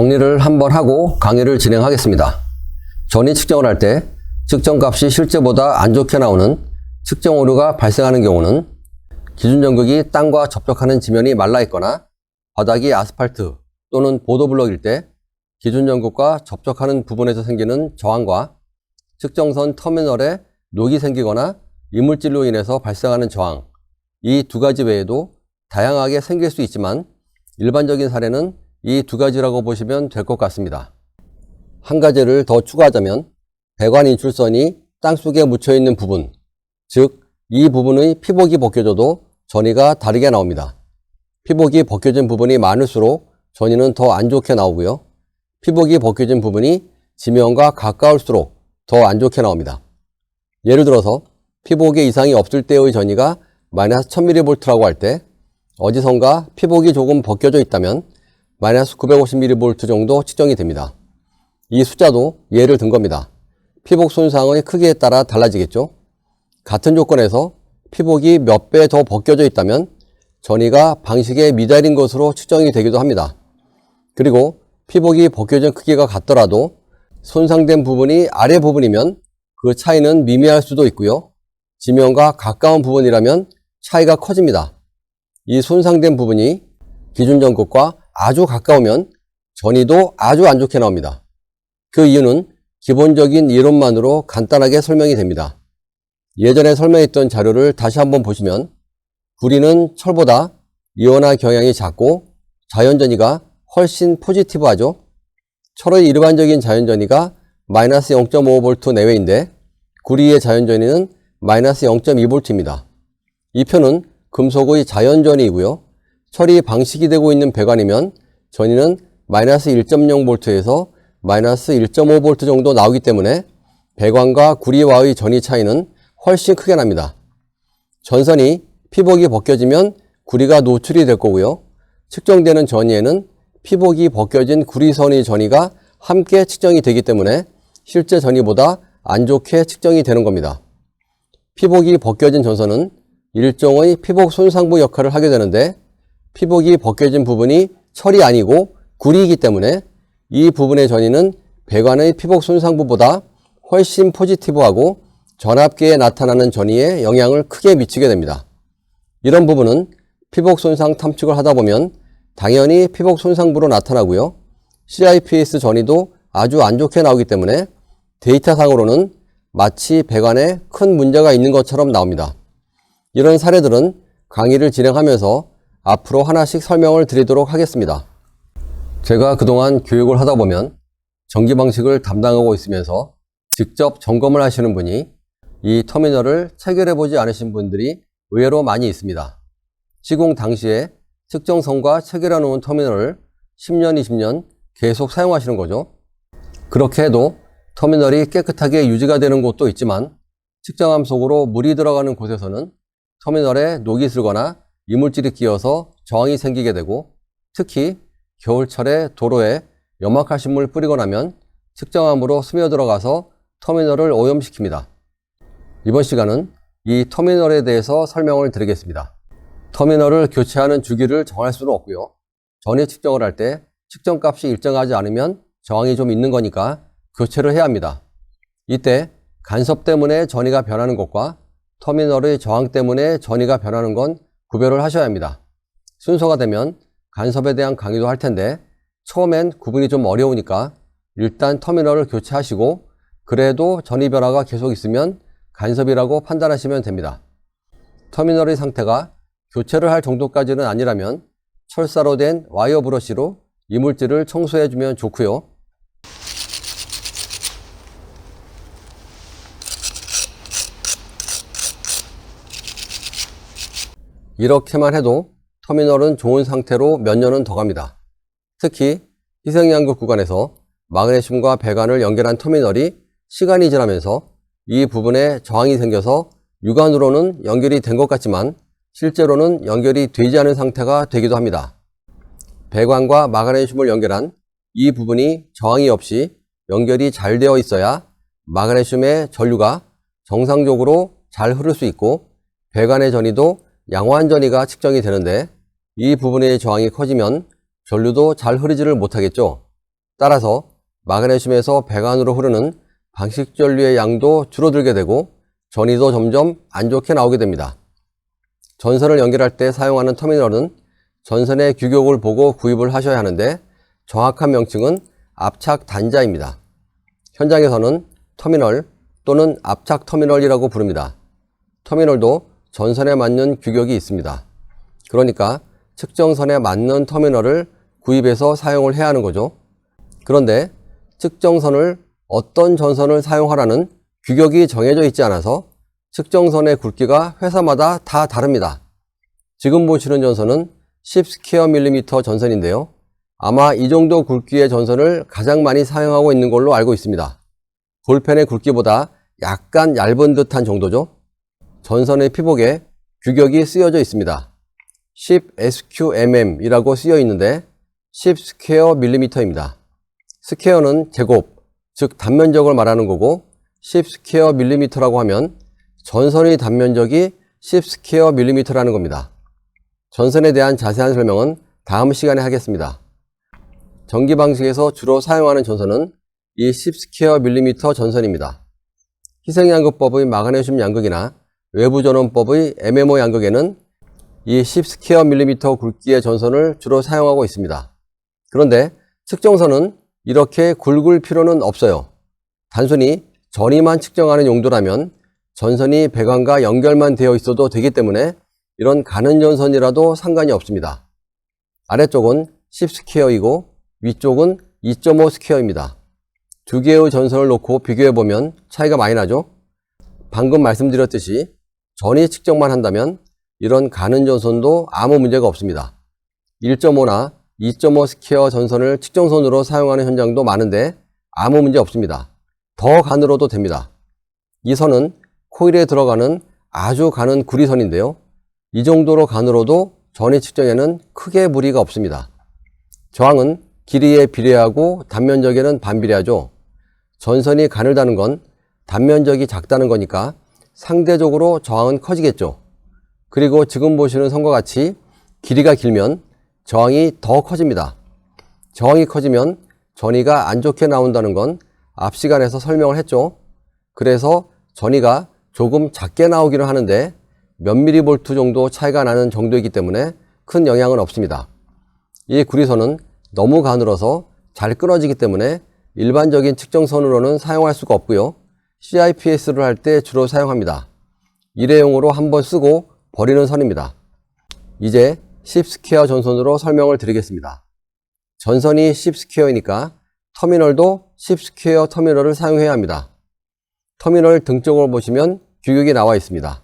정리를 한번 하고 강의를 진행하겠습니다. 전이 측정을 할 때 측정값이 실제보다 안 좋게 나오는 측정 오류가 발생하는 경우는 기준 전극이 땅과 접촉하는 지면이 말라 있거나 바닥이 아스팔트 또는 보도블럭일 때 기준 전극과 접촉하는 부분에서 생기는 저항과 측정선 터미널에 녹이 생기거나 이물질로 인해서 발생하는 저항 이 두 가지 외에도 다양하게 생길 수 있지만 일반적인 사례는 이 두 가지라고 보시면 될 것 같습니다. 한 가지를 더 추가하자면 배관 인출선이 땅속에 묻혀 있는 부분, 즉 이 부분의 피복이 벗겨져도 전이가 다르게 나옵니다. 피복이 벗겨진 부분이 많을수록 전이는 더 안 좋게 나오고요. 피복이 벗겨진 부분이 지면과 가까울수록 더 안 좋게 나옵니다. 예를 들어서 피복에 이상이 없을 때의 전이가 마이너스 1000mV라고 할 때 어디선가 피복이 조금 벗겨져 있다면 마이너스 950mV 정도 측정이 됩니다. 이 숫자도 예를 든 겁니다. 피복 손상의 크기에 따라 달라지겠죠? 같은 조건에서 피복이 몇 배 더 벗겨져 있다면 전이가 방식에 미달인 것으로 측정이 되기도 합니다. 그리고 피복이 벗겨진 크기가 같더라도 손상된 부분이 아래 부분이면 그 차이는 미미할 수도 있고요. 지면과 가까운 부분이라면 차이가 커집니다. 이 손상된 부분이 기준 전극과 아주 가까우면 전이도 아주 안 좋게 나옵니다. 그 이유는 기본적인 이론만으로 간단하게 설명이 됩니다. 예전에 설명했던 자료를 다시 한번 보시면 구리는 철보다 이온화 경향이 작고 자연전이가 훨씬 포지티브하죠. 철의 일반적인 자연전이가 마이너스 0.5V 내외인데 구리의 자연전이는 마이너스 0.2V입니다. 이 표는 금속의 자연전이고요. 철이 방식이 되고 있는 배관이면 전이는 마이너스 1.0V에서 마이너스 1.5V 정도 나오기 때문에 배관과 구리와의 전이 차이는 훨씬 크게 납니다. 전선이 피복이 벗겨지면 구리가 노출이 될 거고요. 측정되는 전이에는 피복이 벗겨진 구리선의 전이가 함께 측정이 되기 때문에 실제 전이보다 안 좋게 측정이 되는 겁니다. 피복이 벗겨진 전선은 일종의 피복 손상부 역할을 하게 되는데 피복이 벗겨진 부분이 철이 아니고 구리이기 때문에 이 부분의 전이는 배관의 피복 손상부보다 훨씬 포지티브하고 전압계에 나타나는 전이에 영향을 크게 미치게 됩니다. 이런 부분은 피복 손상 탐측을 하다 보면 당연히 피복 손상부로 나타나고요. CIPS 전이도 아주 안 좋게 나오기 때문에 데이터상으로는 마치 배관에 큰 문제가 있는 것처럼 나옵니다. 이런 사례들은 강의를 진행하면서 앞으로 하나씩 설명을 드리도록 하겠습니다. 제가 그동안 교육을 하다 보면 전기 방식을 담당하고 있으면서 직접 점검을 하시는 분이 이 터미널을 체결해 보지 않으신 분들이 의외로 많이 있습니다. 시공 당시에 측정선과 체결해 놓은 터미널을 10년, 20년 계속 사용하시는 거죠. 그렇게 해도 터미널이 깨끗하게 유지가 되는 곳도 있지만 측정함 속으로 물이 들어가는 곳에서는 터미널에 녹이 슬거나 이물질이 끼어서 저항이 생기게 되고 특히 겨울철에 도로에 염화칼슘 물 뿌리고 나면 측정함으로 스며들어가서 터미널을 오염시킵니다. 이번 시간은 이 터미널에 대해서 설명을 드리겠습니다. 터미널을 교체하는 주기를 정할 수는 없고요. 전이 측정을 할 때 측정값이 일정하지 않으면 저항이 좀 있는 거니까 교체를 해야 합니다. 이때 간섭 때문에 전이가 변하는 것과 터미널의 저항 때문에 전이가 변하는 건 구별을 하셔야 합니다. 순서가 되면 간섭에 대한 강의도 할 텐데 처음엔 구분이 좀 어려우니까 일단 터미널을 교체하시고 그래도 전이 변화가 계속 있으면 간섭이라고 판단하시면 됩니다. 터미널의 상태가 교체를 할 정도까지는 아니라면 철사로 된 와이어 브러쉬로 이물질을 청소해주면 좋고요. 이렇게만 해도 터미널은 좋은 상태로 몇 년은 더 갑니다. 특히 희생양극 구간에서 마그네슘과 배관을 연결한 터미널이 시간이 지나면서 이 부분에 저항이 생겨서 육안으로는 연결이 된 것 같지만 실제로는 연결이 되지 않은 상태가 되기도 합니다. 배관과 마그네슘을 연결한 이 부분이 저항이 없이 연결이 잘 되어 있어야 마그네슘의 전류가 정상적으로 잘 흐를 수 있고 배관의 전이도 양호한 전이가 측정이 되는데 이 부분의 저항이 커지면 전류도 잘 흐르지를 못하겠죠. 따라서 마그네슘에서 배관으로 흐르는 방식전류의 양도 줄어들게 되고 전이도 점점 안 좋게 나오게 됩니다. 전선을 연결할 때 사용하는 터미널은 전선의 규격을 보고 구입을 하셔야 하는데 정확한 명칭은 압착 단자입니다. 현장에서는 터미널 또는 압착 터미널이라고 부릅니다. 터미널도 전선에 맞는 규격이 있습니다. 그러니까 측정선에 맞는 터미널을 구입해서 사용을 해야 하는 거죠. 그런데 측정선을 어떤 전선을 사용하라는 규격이 정해져 있지 않아서 측정선의 굵기가 회사마다 다 다릅니다. 지금 보시는 전선은 10 스퀘어 밀리미터 전선인데요. 아마 이 정도 굵기의 전선을 가장 많이 사용하고 있는 걸로 알고 있습니다. 볼펜의 굵기보다 약간 얇은 듯한 정도죠. 전선의 피복에 규격이 쓰여져 있습니다. 10 SQMM이라고 쓰여 있는데 10 스퀘어 밀리미터입니다. 스퀘어는 제곱, 즉 단면적을 말하는 거고 10 스퀘어 밀리미터라고 하면 전선의 단면적이 10 스퀘어 밀리미터라는 겁니다. 전선에 대한 자세한 설명은 다음 시간에 하겠습니다. 전기 방식에서 주로 사용하는 전선은 이 10 스퀘어 밀리미터 전선입니다. 희생양극법의 마그네슘 양극이나 외부 전원법의 MMO 양극에는 이 10 스퀘어 밀리미터 굵기의 전선을 주로 사용하고 있습니다. 그런데 측정선은 이렇게 굵을 필요는 없어요. 단순히 전위만 측정하는 용도라면 전선이 배관과 연결만 되어 있어도 되기 때문에 이런 가는 전선이라도 상관이 없습니다. 아래쪽은 10 스퀘어이고 위쪽은 2.5 스퀘어입니다. 두 개의 전선을 놓고 비교해 보면 차이가 많이 나죠? 방금 말씀드렸듯이 전위 측정만 한다면 이런 가는 전선도 아무 문제가 없습니다. 1.5나 2.5 스퀘어 전선을 측정선으로 사용하는 현장도 많은데 아무 문제 없습니다. 더 가늘어도 됩니다. 이 선은 코일에 들어가는 아주 가는 구리선인데요. 이 정도로 가늘어도 전위 측정에는 크게 무리가 없습니다. 저항은 길이에 비례하고 단면적에는 반비례하죠. 전선이 가늘다는 건 단면적이 작다는 거니까 상대적으로 저항은 커지겠죠. 그리고 지금 보시는 선과 같이 길이가 길면 저항이 더 커집니다. 저항이 커지면 전위가 안 좋게 나온다는 건 앞 시간에서 설명을 했죠. 그래서 전위가 조금 작게 나오기는 하는데 몇 미리볼트 정도 차이가 나는 정도이기 때문에 큰 영향은 없습니다. 이 구리선은 너무 가늘어서 잘 끊어지기 때문에 일반적인 측정선으로는 사용할 수가 없고요. CIPS를 할 때 주로 사용합니다. 일회용으로 한 번 쓰고 버리는 선입니다. 이제 10스퀘어 전선으로 설명을 드리겠습니다. 전선이 10스퀘어이니까 터미널도 10스퀘어 터미널을 사용해야 합니다. 터미널 등 쪽을 보시면 규격이 나와 있습니다.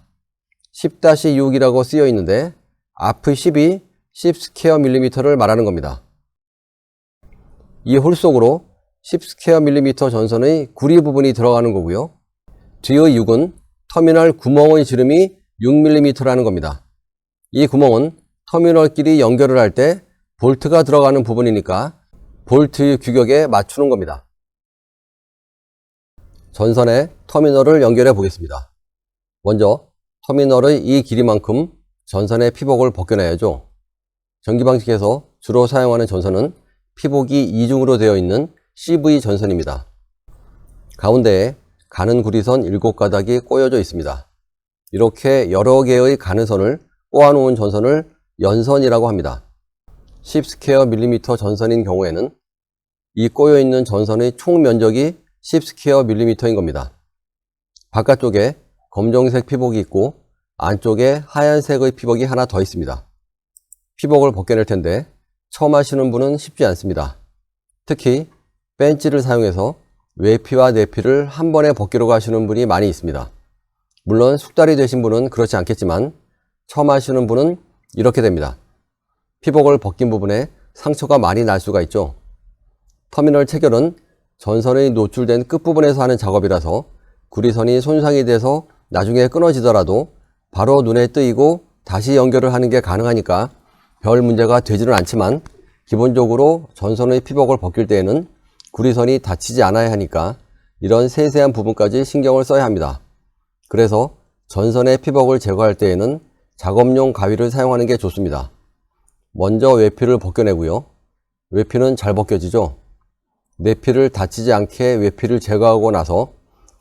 10-6이라고 쓰여 있는데 앞의 10이 10스퀘어 밀리미터를 말하는 겁니다. 이 홀 속으로 10 스퀘어 밀리미터 전선의 구리 부분이 들어가는 거고요. 뒤의 6은 터미널 구멍의 지름이 6mm라는 겁니다. 이 구멍은 터미널끼리 연결을 할 때 볼트가 들어가는 부분이니까 볼트의 규격에 맞추는 겁니다. 전선에 터미널을 연결해 보겠습니다. 먼저 터미널의 이 길이만큼 전선의 피복을 벗겨내야죠. 전기 방식에서 주로 사용하는 전선은 피복이 이중으로 되어 있는 CV 전선입니다. 가운데에 가는 구리선 7가닥이 꼬여져 있습니다. 이렇게 여러 개의 가는 선을 꼬아놓은 전선을 연선이라고 합니다. 10 스퀘어 밀리미터 전선인 경우에는 이 꼬여있는 전선의 총 면적이 10 스퀘어 밀리미터인 겁니다. 바깥쪽에 검정색 피복이 있고 안쪽에 하얀색의 피복이 하나 더 있습니다. 피복을 벗겨낼 텐데 처음 하시는 분은 쉽지 않습니다. 특히 벤치를 사용해서 외피와 내피를 한 번에 벗기려고 하시는 분이 많이 있습니다. 물론 숙달이 되신 분은 그렇지 않겠지만 처음 하시는 분은 이렇게 됩니다. 피복을 벗긴 부분에 상처가 많이 날 수가 있죠. 터미널 체결은 전선이 노출된 끝부분에서 하는 작업이라서 구리선이 손상이 돼서 나중에 끊어지더라도 바로 눈에 뜨이고 다시 연결을 하는 게 가능하니까 별 문제가 되지는 않지만 기본적으로 전선의 피복을 벗길 때에는 구리선이 닫히지 않아야 하니까 이런 세세한 부분까지 신경을 써야 합니다. 그래서 전선의 피복을 제거할 때에는 작업용 가위를 사용하는 게 좋습니다. 먼저 외피를 벗겨내고요. 외피는 잘 벗겨지죠. 내피를 다치지 않게 외피를 제거하고 나서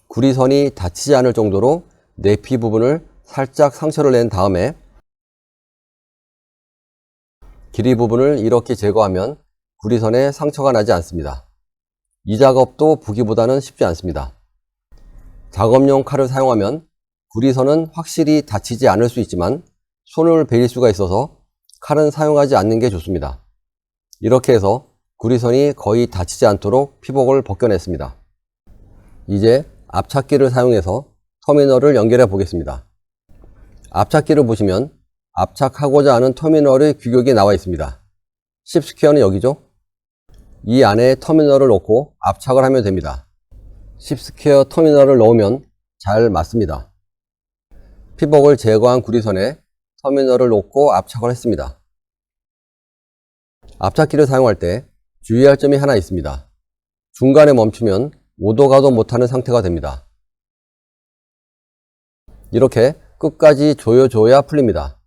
구리선이 다치지 않을 정도로 내피 부분을 살짝 상처를 낸 다음에 길이 부분을 이렇게 제거하면 구리선에 상처가 나지 않습니다. 이 작업도 보기보다는 쉽지 않습니다. 작업용 칼을 사용하면 구리선은 확실히 다치지 않을 수 있지만 손을 베릴 수가 있어서 칼은 사용하지 않는 게 좋습니다. 이렇게 해서 구리선이 거의 다치지 않도록 피복을 벗겨냈습니다. 이제 앞찾기를 사용해서 터미널을 연결해 보겠습니다. 앞찾기를 보시면 압착하고자 하는 터미널의 규격이 나와 있습니다. 10스퀘어는 여기죠? 이 안에 터미널을 넣고 압착을 하면 됩니다. 10스퀘어 터미널을 넣으면 잘 맞습니다. 피복을 제거한 구리선에 터미널을 놓고 압착을 했습니다. 압착기를 사용할 때 주의할 점이 하나 있습니다. 중간에 멈추면 오도 가도 못하는 상태가 됩니다. 이렇게 끝까지 조여줘야 풀립니다.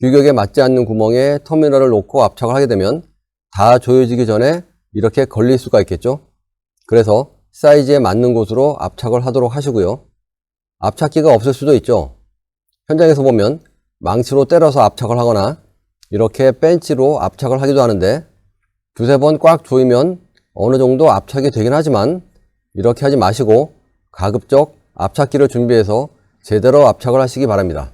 규격에 맞지 않는 구멍에 터미널을 놓고 압착을 하게 되면 다 조여지기 전에 이렇게 걸릴 수가 있겠죠? 그래서 사이즈에 맞는 곳으로 압착을 하도록 하시고요. 압착기가 없을 수도 있죠. 현장에서 보면 망치로 때려서 압착을 하거나 이렇게 벤치로 압착을 하기도 하는데 두세 번 꽉 조이면 어느 정도 압착이 되긴 하지만 이렇게 하지 마시고 가급적 압착기를 준비해서 제대로 압착을 하시기 바랍니다.